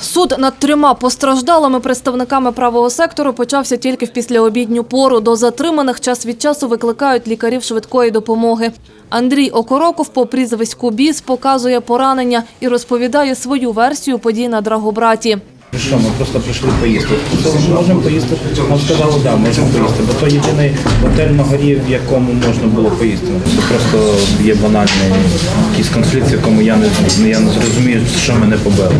Суд над трьома постраждалими представниками правого сектору почався тільки в післяобідню пору. До затриманих час від часу викликають лікарів швидкої допомоги. Андрій Окороков по прізвиську Біс показує поранення і розповідає свою версію подій на Драгобраті. Що, ми просто прийшли поїсти. Що можемо поїсти. Нам сказали, так, да, можемо поїсти. Бо то єдиний готель на горі, в якому можна було поїсти. Це просто є банальний якийсь конфлікт, в якому я не, я не зрозумію, що мене побили.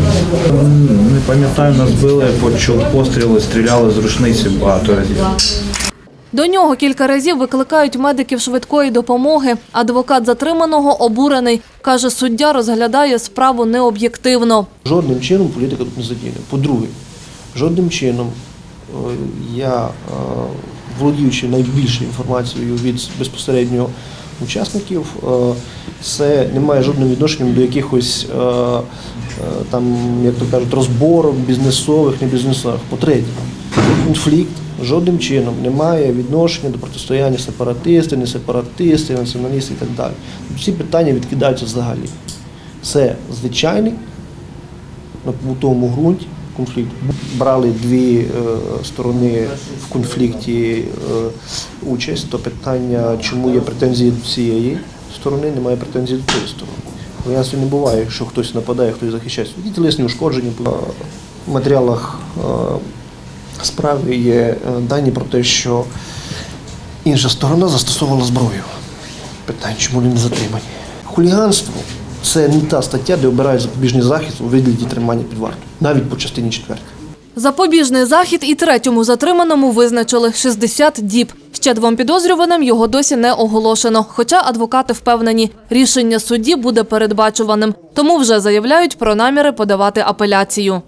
Не пам'ятаю, нас били, почув постріли, стріляли з рушниці багато разів. До нього кілька разів викликають медиків швидкої допомоги. Адвокат затриманого обурений. Каже, суддя розглядає справу необ'єктивно. Жодним чином політика тут не задіяна. По-друге, жодним чином е, я, е, володіючи найбільшою інформацією від безпосередньо учасників, е, це не має жодного відношення до якихось там, як то кажуть, розборок бізнесових, не бізнесових. По-третє, конфлікт жодним чином не має відношення до протистояння сепаратистів, не сепаратистів, націоналістів і так далі. Всі питання відкидаються взагалі. Це звичайний на побутовому ґрунті конфлікт. Брали дві е, сторони в конфлікті е, участь, то питання, чому є претензії до цієї сторони, немає претензій до тієї сторони. В Воєнстві не буває, що хтось нападає, хтось захищається. Є тілесні ушкодження. В матеріалах е, справи є е, дані про те, що інша сторона застосовувала зброю. Питання, чому вони не затримані? Хуліганство це не та стаття, де обирають запобіжний захист у вигляді тримання під вартою, навіть по частині 4. Запобіжний захід і третьому затриманому визначили 60 діб. Ще двом підозрюваним його досі не оголошено. Хоча адвокати впевнені, рішення судді буде передбачуваним. Тому вже заявляють про наміри подавати апеляцію.